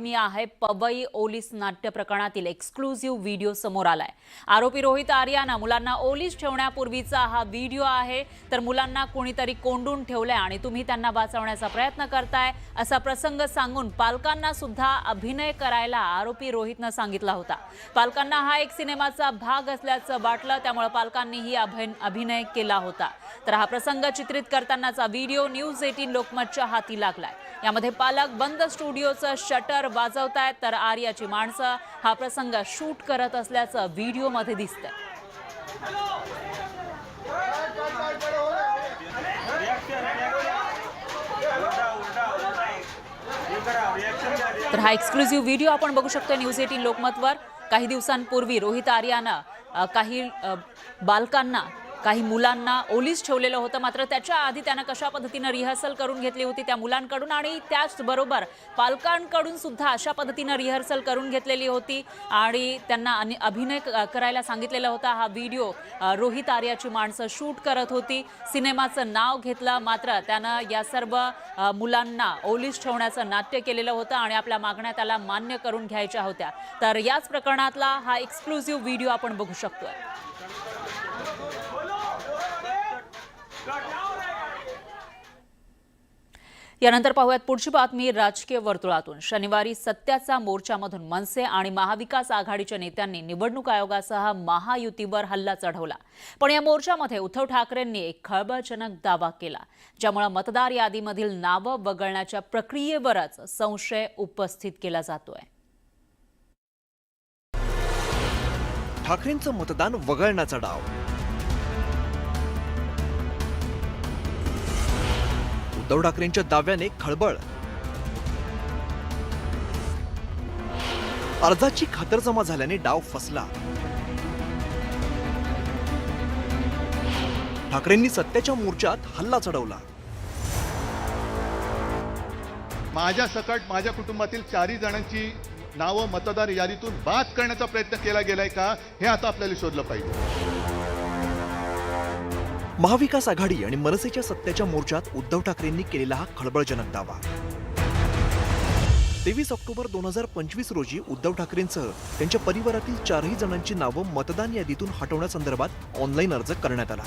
बातमी आहे पवई ओलीस नाट्य प्रकरणातील एक्सक्लुझिव्ह व्हिडिओ समोर आलाय. आरोपी रोहित आर्याना मुलांना ओलीस ठेवण्यापूर्वीचा हा व्हिडिओ आहे तर मुलांना कोणीतरी कोंडून ठेवलंय आणि तुम्ही त्यांना वाचवण्याचा प्रयत्न करताय असा प्रसंग सांगून पालकांना सुद्धा अभिनय करायला आरोपी रोहितनं सांगितला होता. पालकांना हा एक सिनेमाचा भाग असल्याचं वाटलं त्यामुळे पालकांनीही अभय अभिनय केला होता. तर हा प्रसंग चित्रित करतानाचा व्हिडिओ न्यूज एटीन लोकमतच्या हाती लागलाय. यामध्ये पालक बंद स्टुडिओचं शटर वाजवतायत तर आर्याची माणसं हा प्रसंग शूट करत असल्याचं व्हिडिओमध्ये दिसतंय. तर हा एक्सक्लुझिव्ह व्हिडिओ आपण बघू शकतो न्यूज एटीन लोकमतवर. काही दिवसांपूर्वी रोहित आर्यानं काही बालकांना काही मुलांना ओलीस ठेवलेलं होतं मात्र त्याच्या आधी त्यानं कशा पद्धतीनं रिहर्सल करून घेतली होती त्या मुलांकडून आणि त्याचबरोबर पालकांकडून सुद्धा अशा पद्धतीनं रिहर्सल करून घेतलेली होती आणि त्यांना अनि- अभिनय करायला सांगितलेला होता. हा व्हिडिओ रोहित आर्याची माणसं शूट करत होती. सिनेमाचं नाव घेतलं मात्र त्यानं या सर्व मुलांना ओलीस ठेवण्याचं नाट्य केलेलं होतं आणि आपल्या मागण्या त्याला मान्य करून घ्यायच्या होत्या. तर याच प्रकरणातला हा एक्सक्लुझिव्ह व्हिडिओ आपण बघू शकतोय. यानंतर पाहूयात पुढची बातमी राजकीय वर्तुळातून. शनिवारी सत्याचा मोर्चामधून मनसे आणि महाविकास आघाडीच्या नेत्यांनी निवडणूक आयोगासह महायुतीवर हल्ला चढवला. पण या मोर्चामध्ये उद्धव ठाकरेंनी एक खळबळजनक दावा केला ज्यामुळे मतदार यादीमधील नावं वगळण्याच्या प्रक्रियेवरच संशय उपस्थित केला जातोय. ठाकरेंचं मतदान वगळण्याचा डाव. उद्धव ठाकरेंच्या दाव्याने खळबळ. अर्जाची खातरजमा झाल्याने डाव फसला. ठाकरेंनी सत्याच्या मोर्चात हल्ला चढवला. माझ्या सकट माझ्या कुटुंबातील चारही जणांची नावं मतदार यादीतून बाद करण्याचा प्रयत्न केला गेलाय का हे आता आपल्याला शोधलं पाहिजे. महाविकास आघाडी आणि मनसेच्या सत्याच्या मोर्चात उद्धव ठाकरेंनी केलेला हा खळबळजनक दावा. तेवीस ऑक्टोबर दोन हजार पंचवीस रोजी उद्धव ठाकरेंसह त्यांच्या परिवारातील चारही जणांची नावं मतदान यादीतून हटवण्यासंदर्भात ऑनलाईन अर्ज करण्यात आला.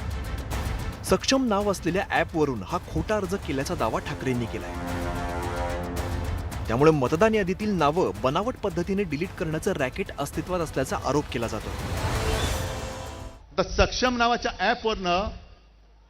सक्षम नाव असलेल्या ॲपवरून हा खोटा अर्ज केल्याचा दावा ठाकरेंनी केलाय. त्यामुळे मतदान यादीतील नावं बनावट पद्धतीने डिलीट करण्याचं रॅकेट अस्तित्वात असल्याचा आरोप केला जातो. तर सक्षम नावाच्या ॲपवरनं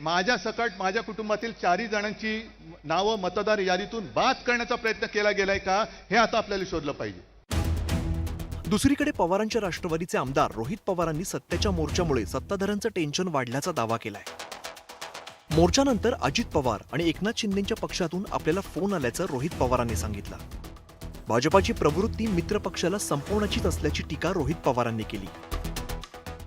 माझ्या सकट माझ्या कुटुंबातील चारही जणांची नावं मतदार यादीतून बाद करण्याचा प्रयत्न केला गेलाय का हे आता आपल्याला शोधलं पाहिजे. दुसरीकडे पवारांच्या राष्ट्रवादीचे आमदार रोहित पवारांनी सत्याच्या मोर्चामुळे सत्ताधाऱ्यांचं टेन्शन वाढल्याचा दावा केलाय. मोर्चानंतर अजित पवार आणि एकनाथ शिंदेच्या पक्षातून आपल्याला फोन आल्याचं रोहित पवारांनी सांगितलं. भाजपाची प्रवृत्ती मित्र पक्षाला संपवण्याचीच असल्याची टीका रोहित पवारांनी केली.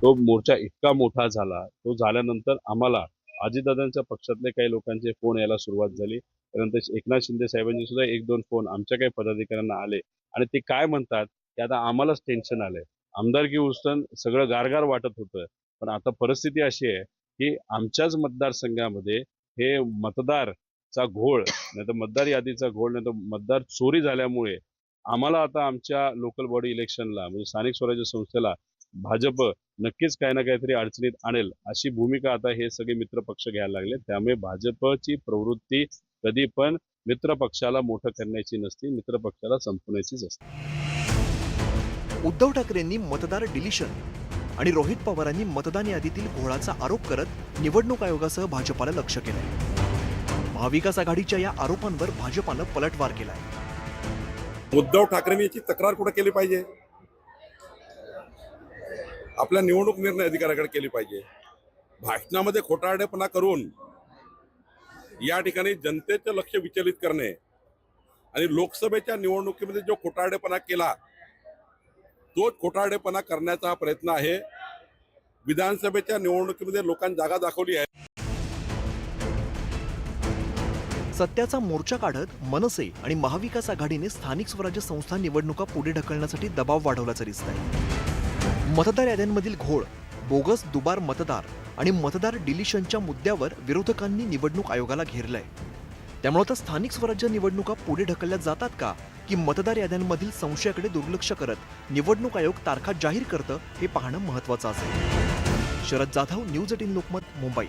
तो मोर्चा इतका मोठा झाला तो झाल्यानंतर आम्हाला अजितदादांच्या पक्षातले काही लोकांचे फोन यायला सुरुवात झाली. त्यानंतर एकनाथ शिंदे साहेबांचे सुद्धा एक दोन फोन आमच्या काही पदाधिकाऱ्यांना आले. आणि ते काय म्हणतात की आता आम्हालाच टेन्शन आलंय. आमदारकी उचलून सगळं गारगार वाटत होतं. पण आता परिस्थिती अशी आहे की आमच्याच मतदारसंघामध्ये हे मतदारचा घोळ नाही तर मतदार यादीचा घोळ नाही तर मतदार चोरी झाल्यामुळे आम्हाला आता आमच्या लोकल बॉडी इलेक्शनला म्हणजे स्थानिक स्वराज्य संस्थेला भाजप नक्कीच काही ना काहीतरी अडचणीत आणेल अशी भूमिका आता हे सगळे मित्र पक्ष घ्यायला लागले. त्यामुळे भाजपची प्रवृत्ती कधी पण मित्र पक्षाला मोठं करण्याची नसती मित्र पक्षाला संपवण्याचीच असते. उद्धव ठाकरेंनी मतदार डिलिशन आणि रोहित पवारांनी मतदान यादीतील घोळाचा आरोप करत निवडणूक आयोगासह भाजपाला लक्ष केलंय. महाविकास आघाडीच्या या आरोपांवर भाजपानं पलटवार केलाय. उद्धव ठाकरेंनी याची तक्रार कुठे केली पाहिजे? आपल्या निवडणूक निर्णय अधिकाऱ्याकडे केली पाहिजे. भाषणामध्ये खोटारडेपणा करून या ठिकाणी जनतेचं लक्ष विचलित करणे आणि लोकसभेच्या निवडणुकीमध्ये जो खोटारडेपणा केला तोच खोटारडेपणा करण्याचा हा प्रयत्न आहे. विधानसभेच्या निवडणुकीमध्ये लोकांनी जागा दाखवली आहे. सत्याचा मोर्चा काढत मनसे आणि महाविकास आघाडीने स्थानिक स्वराज्य संस्था निवडणुका पुढे ढकलण्यासाठी दबाव वाढवल्याचं दिसतंय. मतदार याद्यांमधील घोळ बोगस दुबार मतदार आणि मतदार डिलिशनच्या मुद्द्यावर विरोधकांनी निवडणूक आयोगाला घेरलंय. त्यामुळे आता स्थानिक स्वराज्य निवडणुका पुढे ढकलल्या जातात का की मतदार याद्यांमधील संशयाकडे दुर्लक्ष करत निवडणूक आयोग तारखा जाहीर करतं हे पाहणं महत्वाचं असेल. Sharad Jadhav news eighteen Lokmat Mumbai.